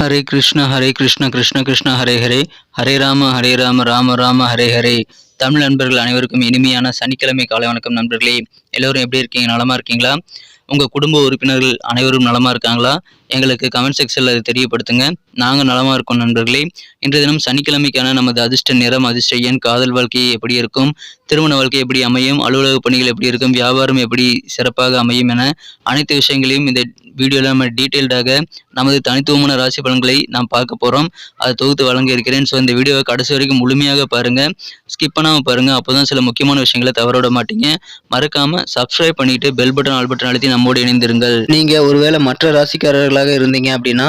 ஹரே கிருஷ்ண ஹரே கிருஷ்ண கிருஷ்ண கிருஷ்ண ஹரே ஹரே. ஹரே ராம ஹரே ராம ராம ராம ஹரே ஹரே. தமிழ் நண்பர்கள் அனைவருக்கும் இனிமையான சனிக்கிழமை காலை வணக்கம் நண்பர்களே. எல்லோரும் எப்படி இருக்கீங்க? நலமாக இருக்கீங்களா? உங்கள் குடும்ப உறுப்பினர்கள் அனைவரும் நலமாக இருக்காங்களா? எங்களுக்கு கமெண்ட் செக்ஷனில் அதை தெரியப்படுத்துங்க. நாங்கள் நலமாக இருக்கோம் நண்பர்களே. இன்றைய தினம் சனிக்கிழமைக்கான நமது அதிர்ஷ்ட நிறம் அதிர்ஷ்ட எண் காதல் வாழ்க்கை எப்படி இருக்கும்? திருமண வாழ்க்கை எப்படி அமையும்? அலுவலக பணிகள் எப்படி இருக்கும்? வியாபாரம் எப்படி சிறப்பாக அமையும் என அனைத்து விஷயங்களையும் இந்த வீடியோவில் நம்ம டீட்டெயில்டாக நமது தனித்துவமான ராசி பலன்களை நாம் பார்க்க போகிறோம் அதை தொகுத்து வழங்க இருக்கிறேன். ஸோ இந்த வீடியோவை கடைசி வரைக்கும் முழுமையாக பாருங்கள் ஸ்கிப் பண்ணாமல் பாருங்கள் அப்போ தான் சில முக்கியமான விஷயங்களை தவற விட மாட்டீங்க. மறக்காமல் சப்ஸ்கிரைப் பண்ணிட்டு பெல் பட்டன் ஆல் பட்டன் அழுத்தி நம்மோடு இணைந்திருங்கள். நீங்க ஒருவேளை மற்ற ராசிக்காரர்களாக இருந்தீங்க அப்படின்னா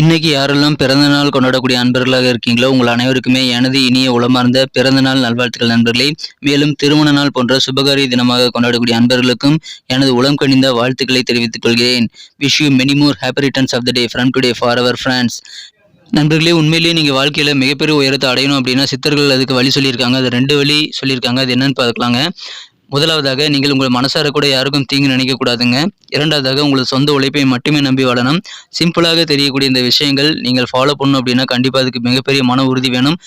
இன்னைக்கு யாரெல்லாம் பிறந்த நாள் கொண்டாடக்கூடிய அன்பர்களாக இருக்கீங்களோ உங்கள் அனைவருக்குமே எனது இனிய உளமார்ந்த பிறந்த நாள் நல்வாழ்த்துக்கள் நண்பர்களே. மேலும் திருமண நாள் போன்ற சுபகாரிய தினமாக கொண்டாடக்கூடிய அன்பர்களுக்கும் எனது உளம் கணிந்த வாழ்த்துக்களை தெரிவித்துக் கொள்கிறேன். Wish you many more happy returns of the day from today for our friends நண்பர்களே உண்மையிலேயே நீங்கள் வாழ்க்கையில் மிகப்பெரிய உயரத்தை அடையணும் அப்படின்னா சித்தர்கள் அதுக்கு வழி சொல்லியிருக்காங்க. அது ரெண்டு வழி சொல்லியிருக்காங்க. அது என்னன்னு பார்க்கலாங்க. முதலாவதாக நீங்கள் உங்கள் மனசார கூட யாருக்கும் தீங்கு நினைக்கக்கூடாதுங்க. இரண்டாவதாக உங்களது சொந்த உழைப்பை மட்டுமே நம்பி வாழணும். சிம்பிளாக தெரியக்கூடிய இந்த விஷயங்கள் நீங்கள் ஃபாலோ பண்ணணும் அப்படின்னா கண்டிப்பாக அதுக்கு மிகப்பெரிய மன உறுதி வேணும்.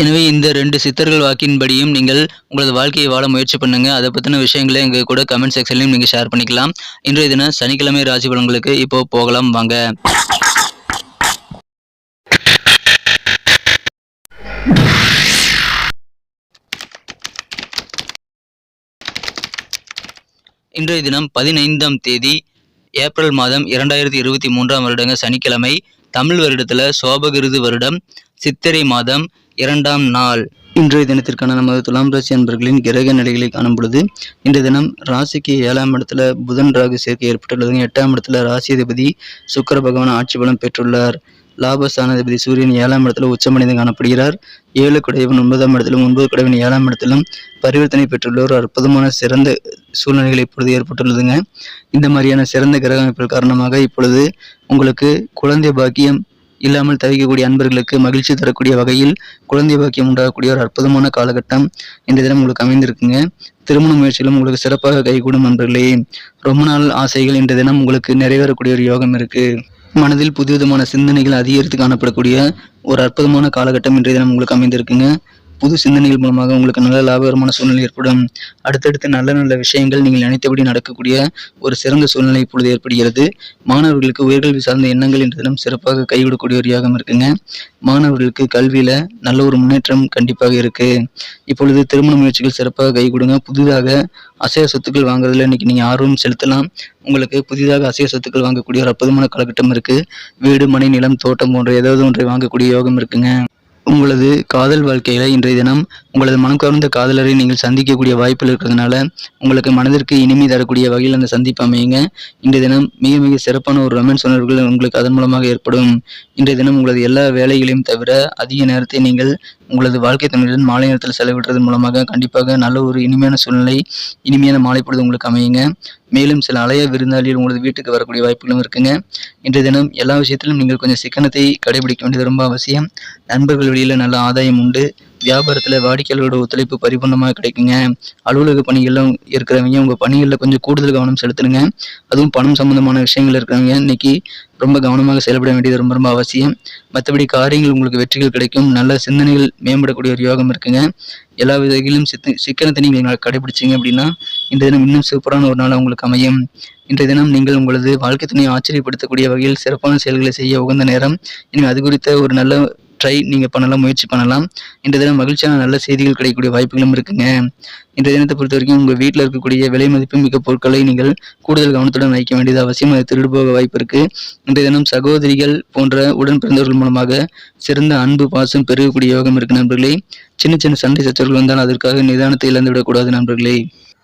எனவே இந்த ரெண்டு சித்தர்கள் வாக்கின்படியும் நீங்கள் உங்களது வாழ்க்கையை வாழ முயற்சி பண்ணுங்க. அதை பற்றின விஷயங்களை எங்கள் கூட கமெண்ட் செக்ஷன்லையும் நீங்கள் ஷேர் பண்ணிக்கலாம். இன்றைய தினம் சனிக்கிழமை ராசி பலன்களுக்கு இப்போ போகலாம். வாங்க. இன்றைய தினம் பதினைந்தாம் தேதி ஏப்ரல் மாதம் இரண்டாயிரத்தி இருபத்தி மூன்றாம் வருடங்க சனிக்கிழமை தமிழ் வருடத்தில் சோபகிருது வருடம் சித்திரை மாதம் இரண்டாம் நாள். இன்றைய தினத்திற்கான நமது துலாம் ராசி அன்பர்களின் கிரக நிலைகளை காணும் பொழுது இன்றைய தினம் ராசிக்கு ஏழாம் இடத்துல புதன் ராகு சேர்க்கை ஏற்பட்டுள்ளது எட்டாம் இடத்துல ராசி அதிபதி சுக்கர பகவான் ஆட்சி பலம் பெற்றுள்ளார். லாபஸ்தானாதிபதி சூரியன் ஏழாம் இடத்துல உச்சமடைந்து காணப்படுகிறார். ஏழு குடையவன் ஒன்பதாம் இடத்திலும் ஒன்பது குடைவன் ஏழாம் இடத்திலும் பரிவர்த்தனை பெற்றுள்ள ஒரு அற்புதமான சிறந்த சூழ்நிலைகள் இப்பொழுது ஏற்பட்டுள்ளதுங்க. இந்த மாதிரியான சிறந்த கிரக அமைப்புகள் காரணமாக இப்பொழுது உங்களுக்கு குழந்தை பாக்கியம் இல்லாமல் தவிக்கக்கூடிய அன்பர்களுக்கு மகிழ்ச்சி தரக்கூடிய வகையில் குழந்தை பாக்கியம் உண்டாகக்கூடிய ஒரு அற்புதமான காலகட்டம் இந்த தினம் உங்களுக்கு அமைந்திருக்குங்க. திருமண முயற்சியிலும் உங்களுக்கு சிறப்பாக கைகூடும் அன்பர்களே ரொம்ப நாள் ஆசைகள் இந்த தினம் உங்களுக்கு நிறைவேறக்கூடிய ஒரு யோகம் இருக்குது மனதில் புதுவிதமான சிந்தனைகள் அதிகரித்து காணப்படக்கூடிய ஒரு அற்புதமான காலகட்டம் இன்றைய தினம் உங்களுக்கு அமைந்திருக்குங்க. புது சிந்தனைகள் மூலமாக உங்களுக்கு நல்ல லாபகரமான சூழ்நிலை ஏற்படும். அடுத்தடுத்து நல்ல நல்ல விஷயங்கள் நீங்கள் நினைத்தபடி நடக்கக்கூடிய ஒரு சிறந்த சூழ்நிலை இப்பொழுது ஏற்படுகிறது. மாணவர்களுக்கு உயர்கல்வி சார்ந்த எண்ணங்கள் இன்றைய தினம் சிறப்பாக கைவிடக்கூடிய ஒரு யோகம் இருக்குங்க. மாணவர்களுக்கு கல்வியில நல்ல ஒரு முன்னேற்றம் கண்டிப்பாக இருக்கு. இப்பொழுது திருமண முயற்சிகள் சிறப்பாக கை கொடுங்க புதிதாக அசைய சொத்துக்கள் வாங்குறதுல இன்னைக்கு நீங்க ஆர்வம் செலுத்தலாம். உங்களுக்கு புதிதாக அசைய சொத்துக்கள் வாங்கக்கூடிய ஒரு அற்புதமான காலகட்டம் இருக்கு. வீடு மனை நிலம் தோட்டம் போன்ற ஏதாவது ஒன்றை வாங்கக்கூடிய யோகம் இருக்குங்க. உங்களது காதல் வாழ்க்கையில இன்றைய தினம் உங்களது மனம் கவர்ந்த காதலரை நீங்கள் சந்திக்கக்கூடிய வாய்ப்புகள் இருக்கிறதுனால உங்களுக்கு மனதிற்கு இனிமை தரக்கூடிய வகையில் அந்த சந்திப்பு அமையுங்க. இன்றைய தினம் மிக மிக சிறப்பான ஒரு ரொமான்ஸ் உணர்வுகள் உங்களுக்கு அதன் மூலமாக ஏற்படும். இன்றைய தினம் உங்களது எல்லா வேலைகளையும் தவிர அதிக நேரத்தை நீங்கள் உங்களது வாழ்க்கை துணையுடன் மாலை நேரத்தில் செலவிடுறது மூலமாக கண்டிப்பாக நல்ல ஒரு இனிமையான சூழ்நிலை இனிமையான மாலை பொழுது உங்களுக்கு அமையுங்க. மேலும் சில அலைய விருந்தாளிகள் உங்களது வீட்டுக்கு வரக்கூடிய வாய்ப்புகளும் இருக்குங்க. இன்றைய தினம் எல்லா விஷயத்திலும் நீங்கள் கொஞ்சம் சிக்கனத்தை கடைபிடிக்க வேண்டியது ரொம்ப அவசியம். நண்பர்கள் வழியில் நல்ல ஆதாயம் உண்டு. வியாபாரத்தில் வாடிக்கையாளரோட ஒத்துழைப்பு பரிபூர்ணமாக கிடைக்குங்க. அலுவலக பணிகளில் இருக்கிறவங்க உங்கள் பணிகளில் கொஞ்சம் கூடுதல் கவனம் செலுத்துனுங்க. அதுவும் பணம் சம்மந்தமான விஷயங்கள் இருக்கிறவங்க இன்னைக்கு ரொம்ப கவனமாக செயல்பட வேண்டியது ரொம்ப ரொம்ப அவசியம். மற்றபடி காரியங்கள் உங்களுக்கு வெற்றிகள் கிடைக்கும். நல்ல சிந்தனைகள் மேம்படக்கூடிய ஒரு யோகம் இருக்குங்க. எல்லா விதங்களிலும் சித்த சிக்கனத்தை நீங்கள் கடைபிடிச்சிங்க அப்படின்னா இந்த தினம் இன்னும் சூப்பரான ஒரு நாள் உங்களுக்கு அமையும். இன்றைய தினம் நீங்கள் உங்களது வாழ்க்கை துணையை ஆச்சரியப்படுத்தக்கூடிய வகையில் சிறப்பான செயல்களை செய்ய உகந்த நேரம். இனி அது குறித்த ஒரு நல்ல ட்ரை நீங்கள் பண்ணலாம் முயற்சி பண்ணலாம். இந்த தினம் மகிழ்ச்சியான நல்ல செய்திகள் கிடைக்கக்கூடிய வாய்ப்புகளும் இருக்குங்க. இந்த தினத்தை பொறுத்த வரைக்கும் உங்கள் வீட்டில் இருக்கக்கூடிய விலை மதிப்பு மிக்க பொருட்களை நீங்கள் கூடுதல் கவனத்துடன் வைக்க வேண்டியது அவசியம். அது திருடு போக வாய்ப்பு இருக்கு. இன்றைய தினம் சகோதரிகள் போன்ற உடன் பிறந்தவர்கள் மூலமாக சிறந்த அன்பு பாசம் பெருகக்கூடிய யோகம் இருக்கு நண்பர்களே. சின்ன சின்ன சண்டை சச்சரவுகள் வந்தால் அதற்காக நிதானத்தை இழந்து விடக்கூடாது நண்பர்களே.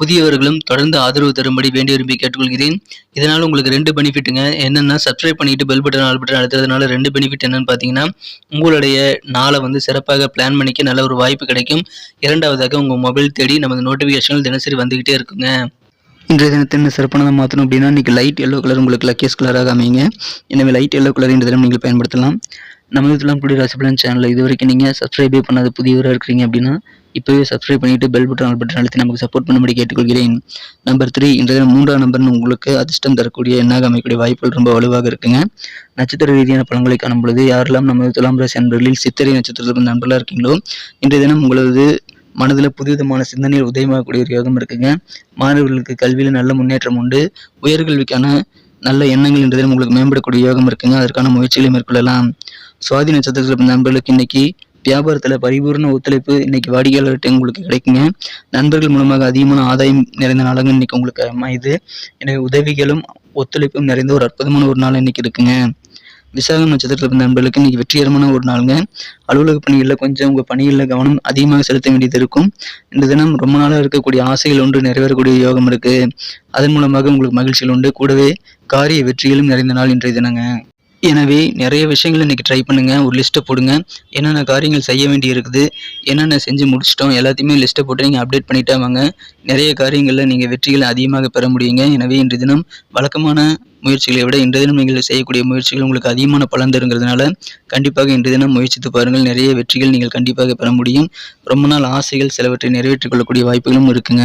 புதியவர்களும் தொடர்ந்து ஆதரவு தரும்படி வேண்டி விரும்பி கேட்டுக்கொள்கிறேன். இதனால் உங்களுக்கு ரெண்டு பெனிஃபிட்டுங்க. என்னென்னா சப்ஸ்கிரைப் பண்ணிட்டு பெல் பட்டன் ஆல் பட்டன் அழுத்துறதுனால ரெண்டு பெனிஃபிட் என்னன்னு பார்த்தீங்கன்னா உங்களுடைய நாளை வந்து சிறப்பாக பிளான் பண்ணிக்க நல்ல ஒரு வாய்ப்பு கிடைக்கும். இரண்டாவதாக உங்கள் மொபைல் தேடி நமது நோட்டிஃபிகேஷன்கள் தினசரி வந்துக்கிட்டே இருக்குங்க. இன்றைய தினத்தை என்ன சிறப்பானதாக மாற்றணும் அப்படின்னா இன்றைக்கி லைட் எல்லோ கலர் உங்களுக்கு லக்கியஸ் கலராக அமைங்க எனவே லைட் எல்லோ கலர் இன்றைய தினம் நீங்கள் பயன்படுத்தலாம். நமது துலாம்புடி ராசிபலன் சேனலில் இது வரைக்கும் நீங்கள் சப்ஸ்கிரைபே பண்ணாத புதியவராக இருக்கிறீங்க அப்படின்னா இப்போவே சப்ஸ்கிரைப் பண்ணிட்டு பெல் பட்டன் ஆல் பட்டன் அழுத்தி நமக்கு சப்போர்ட் பண்ணும்படி கேட்டுக்கொள்கிறேன். நம்பர் த்ரீ இன்றைய தினம் மூன்றாம் நம்பர்னு உங்களுக்கு அதிர்ஷ்டம் தரக்கூடிய எண்ணாக அமைக்கக்கூடிய வாய்ப்புகள் ரொம்ப வலுவாக இருக்குங்க. நட்சத்திர ரீதியான பழங்களை காணும் பொழுது யாரெல்லாம் நமது துலாம் ராசி அன்பர்களில் சித்திரை நட்சத்திரத்தில் நண்பர்களாக இருக்கீங்களோ இன்றைய தினம் உங்களது மனதில் புதுவிதமான சிந்தனைகள் உதயமாகக்கூடிய ஒரு யோகம் இருக்குங்க. மாணவர்களுக்கு கல்வியில் நல்ல முன்னேற்றம் உண்டு. உயர்கல்விக்கான நல்ல எண்ணங்கள் இன்றைய தினம் உங்களுக்கு மேம்படக்கூடிய யோகம் இருக்குங்க. அதற்கான முயற்சிகளை மேற்கொள்ளலாம். சுவாதி நட்சத்திரத்தில் பிறந்த நண்பர்களுக்கு இன்னைக்கு வியாபாரத்தில் பரிபூர்ண ஒத்துழைப்பு இன்னைக்கு வாடிக்கையாளர்கிட்ட உங்களுக்கு கிடைக்குங்க. நண்பர்கள் மூலமாக அதிகமான ஆதாயம் நிறைந்த நாளாக இன்னைக்கு உங்களுக்கு அமையுது. எனவே உதவிகளும் ஒத்துழைப்பும் நிறைந்த ஒரு அற்புதமான ஒரு நாள் இன்னைக்கு இருக்குங்க. விசாகம் நட்சத்திரத்தில் பிறந்த நண்பர்களுக்கு இன்னைக்கு வெற்றிகரமான ஒரு நாளுங்க. அலுவலக பணிகளில் கொஞ்சம் உங்கள் பணிகளில் கவனம் அதிகமாக செலுத்த வேண்டியது இருக்கும். இந்த தினம் ரொம்ப நாளாக இருக்கக்கூடிய ஆசைகள் ஒன்று நிறைவேறக்கூடிய யோகம் இருக்குது அதன் மூலமாக உங்களுக்கு மகிழ்ச்சிகள் உண்டு. கூடவே காரிய வெற்றிகளும் நிறைந்த நாள் இன்றைய தினங்க. எனவே நிறைய விஷயங்கள் இன்றைக்கி ட்ரை பண்ணுங்கள் ஒரு லிஸ்ட்டை போடுங்க. என்னென்ன காரியங்கள் செய்ய வேண்டி இருக்குது என்னென்ன செஞ்சு முடிச்சிட்டோம் எல்லாத்தையுமே லிஸ்ட்டை போட்டு நீங்கள் அப்டேட் பண்ணிட்டே வாங்க. நிறைய காரியங்களில் நீங்கள் வெற்றிகளை அதிகமாக பெற முடியுங்க. எனவே இன்றைய தினம் வழக்கமான முயற்சிகளை விட இன்றைய தினம் நீங்கள் செய்யக்கூடிய முயற்சிகள் உங்களுக்கு அதிகமான பலன் தருங்கிறதுனால கண்டிப்பாக இன்றைய தினம் முயற்சித்து பாருங்கள். நிறைய வெற்றிகள் நீங்கள் கண்டிப்பாக பெற முடியும். ரொம்ப நாள் ஆசைகள் சிலவற்றை நிறைவேற்றிக் கொள்ளக்கூடிய வாய்ப்புகளும் இருக்குங்க.